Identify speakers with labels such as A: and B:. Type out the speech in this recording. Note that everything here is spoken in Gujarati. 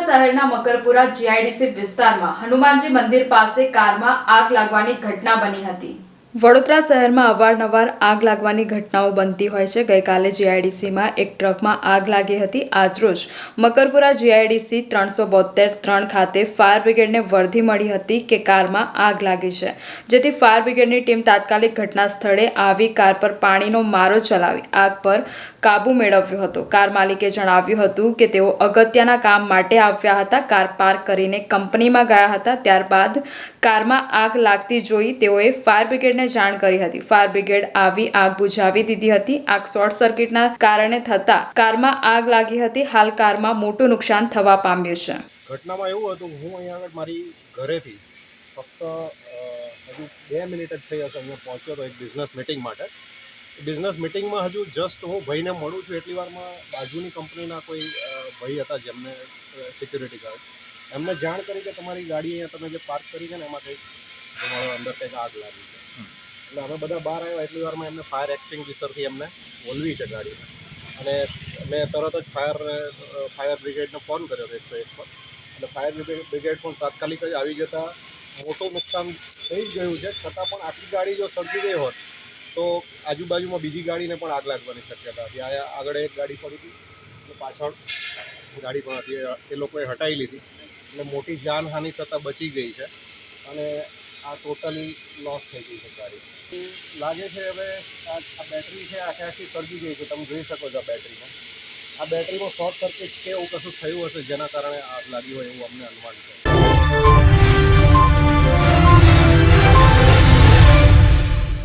A: શહેરના મકરપુરા જીઆઈડીસી વિસ્તારમાં હનુમાનજી મંદિર પાસે કારમાં આગ લાગવાની ઘટના બની હતી. વડોદરા શહેરમાં અવારનવાર આગ લાગવાની ઘટનાઓ બનતી હોય છે. ગઈકાલે જીઆઈડીસીમાં એક ટ્રકમાં આગ લાગી હતી. આજરોજ મકરપુરા જીઆઈડીસી ત્રણસો બોતેર ત્રણ ખાતે ફાયર બ્રિગેડને વર્ધી મળી હતી કે કારમાં આગ લાગી છે. જેથી ફાયર બ્રિગેડની ટીમ તાત્કાલિક ઘટના સ્થળે આવી કાર પર પાણીનો મારો ચલાવી આગ પર કાબુ મેળવ્યો હતો. કાર માલિકે જણાવ્યું હતું કે તેઓ અગત્યના કામ માટે આવ્યા હતા. કાર પાર્ક કરીને કંપનીમાં ગયા હતા. ત્યારબાદ કારમાં આગ લાગતી જોઈ તેઓએ ફાયર બ્રિગેડને જાણ કરી હતી. ફાયર બ્રિગેડ આવી આગ બુઝાવી દીધી હતી. આગ શોર્ટ સર્કિટના કારણે થતા કારમાં આગ લાગી હતી. હાલ કારમાં મોટું નુકસાન થવા પામ્યું છે.
B: ઘટનામાં એવું હતું, હું અહીંયા આગળ મારી ઘરેથી ફક્ત હજુ બે મિનિટ જ થઈ હશે, અહીંયા પહોંચ્યો હતો એક બિઝનેસ મિટિંગ માટે. બિઝનેસ મિટિંગમાં હજુ જસ્ટ હું ભાઈને મળું છું, એટલી વારમાં બાજુની કંપનીના કોઈ ભાઈ હતા જેમને સિક્યુરિટી ગાર્ડ એમને જાણ કરી કે તમારી ગાડી અહીંયા તમે જે પાર્ક કરી છે ને, એમાં કંઈક તમારો અંદર કંઈક આગ લાગી છે. એટલે અમે બધા બહાર આવ્યા, એટલી વારમાં એમને ફાયર એક્સટિંગ્વિશરથી એમને બોલવી છે ગાડીને અને મેં તરત જ ફાયર ફાયર બ્રિગેડને ફોન કર્યો એકસો એક પર. એટલે ફાયર બ્રિગેડ પણ તાત્કાલિક જ આવી જતાં. મોટું નુકસાન થઈ જ ગયું છે, છતાં પણ આખી ગાડી જો સળગી ગઈ હોત, તો આજુબાજુમાં બીજી ગાડીને પણ આગ લાગવાની શક્યતા હતી. આ આગળ એક ગાડી પડી હતી, અને પાછળ ગાડી પણ હતી. એ લોકોએ હટાવી લીધી. એટલે મોટી જાનહાનિ થતાં બચી ગઈ છે. અને આ ટોટલી લોસ થઈ ગઈ છે ગાડી. લાગે છે હવે આ બેટરી છે આખે આખી સળગી ગઈ છે. તમે જોઈ શકો છો આ બેટરીમાં આ બેટરીમાં શોર્ટ સર્કિટ કે એવું કશું થયું હશે જેના કારણે આગ લાગી હોય એવું અમને અનુમાન છે.